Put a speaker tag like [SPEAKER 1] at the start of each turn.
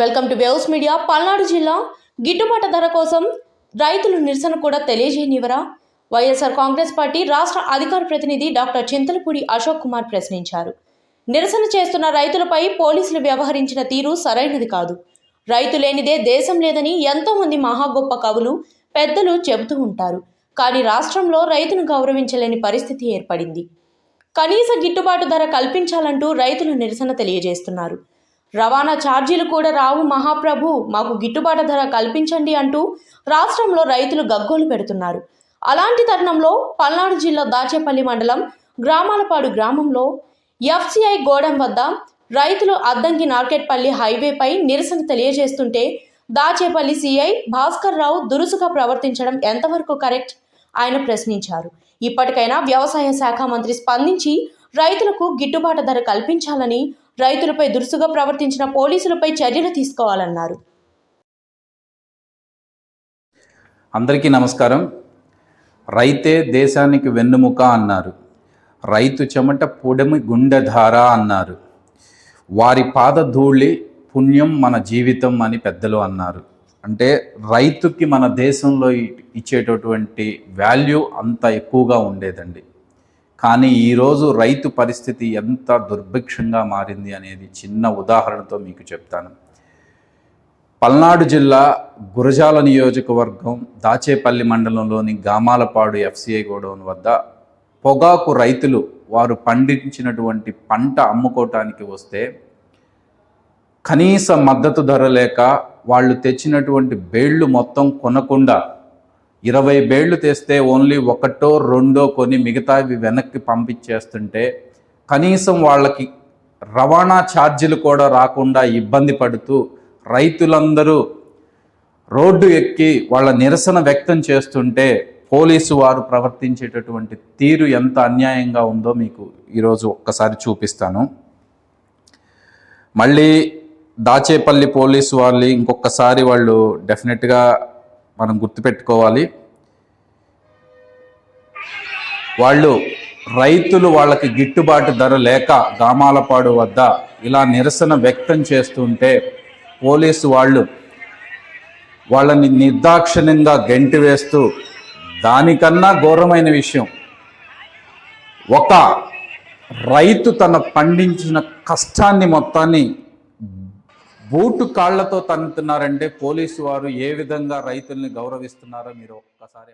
[SPEAKER 1] Welcome to waves media Palnadu జిల్లా. గిట్టుబాటు ధర కోసం రైతులు నిరసన కూడా తెలియజేయనివరా వైఎస్ఆర్ కాంగ్రెస్ పార్టీ రాష్ట్ర అధికార ప్రతినిధి డాక్టర్ చింతలపూడి అశోక్ కుమార్ ప్రశ్నించారు. నిరసన చేస్తున్న రైతులపై పోలీసులు వ్యవహరించిన తీరు సరైనది కాదు. రైతు లేనిదే దేశం లేదని ఎంతోమంది మహా గొప్ప కవులు పెద్దలు చెబుతూ ఉంటారు. కానీ రాష్ట్రంలో రైతును గౌరవించలేని పరిస్థితి ఏర్పడింది. కనీస గిట్టుబాటు ధర కల్పించాలంటూ రైతులు నిరసన తెలియజేస్తున్నారు. రవాణా ఛార్జీలు కూడా రావు మహాప్రభు మాకు గిట్టుబాటు ధర కల్పించండి అంటూ రాష్ట్రంలో రైతులు గగ్గోలు పెడుతున్నారు. అలాంటి తరుణంలో పల్నాడు జిల్లా దాచేపల్లి మండలం గ్రామాలపాడు గ్రామంలో ఎఫ్సిఐ గోడెం వద్ద రైతులు అద్దంకి నార్కెట్పల్లి హైవేపై నిరసన తెలియజేస్తుంటే దాచేపల్లి సిఐ భాస్కర్ రావు దురుసుగా ప్రవర్తించడం ఎంతవరకు కరెక్ట్? ఆయన ప్రశ్నించారు. ఇప్పటికైనా వ్యవసాయ శాఖ మంత్రి స్పందించి రైతులకు గిట్టుబాటు ధర కల్పించాలని రైతులపై దురుసుగా ప్రవర్తించిన పోలీసులపై చర్యలు తీసుకోవాలన్నారు.
[SPEAKER 2] అందరికీ నమస్కారం. రైతే దేశానికి వెన్నుముక అన్నారు. రైతు చెమట పొడమి గుండెధార అన్నారు. వారి పాదధూళి పుణ్యం మన జీవితం అని పెద్దలు అన్నారు. అంటే రైతుకి మన దేశంలో ఇచ్చేటటువంటి వాల్యూ అంత ఎక్కువగా ఉండేదండి. కానీ ఈరోజు రైతు పరిస్థితి ఎంత దుర్భిక్షంగా మారింది అనేది చిన్న ఉదాహరణతో మీకు చెప్తాను. పల్నాడు జిల్లా గురజాల నియోజకవర్గం దాచేపల్లి మండలంలోని గామాలపాడు ఎఫ్సిఐ గోడౌన్ వద్ద పొగాకు రైతులు వారు పండించినటువంటి పంట అమ్ముకోవటానికి వస్తే కనీస మద్దతు ధర లేక వాళ్ళు తెచ్చినటువంటి బేళ్ళు మొత్తం కొనకుండా ఇరవై బేళ్ళు తెస్తే ఓన్లీ ఒకటో రెండో కొని మిగతావి వెనక్కి పంపించేస్తుంటే కనీసం వాళ్ళకి రవాణా ఛార్జీలు కూడా రాకుండా ఇబ్బంది పడుతూ రైతులందరూ రోడ్డు ఎక్కి వాళ్ళ నిరసన వ్యక్తం చేస్తుంటే పోలీసు వారు ప్రవర్తించేటటువంటి తీరు ఎంత అన్యాయంగా ఉందో మీకు ఈరోజు ఒక్కసారి చూపిస్తాను. మళ్ళీ దాచేపల్లి పోలీసు వాళ్ళు ఇంకొకసారి వాళ్ళు డెఫినెట్గా మనం గుర్తుపెట్టుకోవాలి. వాళ్ళు రైతులు వాళ్ళకి గిట్టుబాటు ధర లేక గామాలపాడు వద్ద ఇలా నిరసన వ్యక్తం చేస్తుంటే పోలీసు వాళ్ళు వాళ్ళని నిర్దాక్షిణ్యంగా గెంటి వేస్తూ దానికన్నా ఘోరమైన విషయం. ఒక రైతు తన పండించిన కష్టాన్ని మొత్తాన్ని బూటు కాళ్ళతో తన్నుతున్నారంటే పోలీసు వారు ఏ విధంగా రైతుల్ని గౌరవిస్తున్నారో మీరు ఒక్కసారి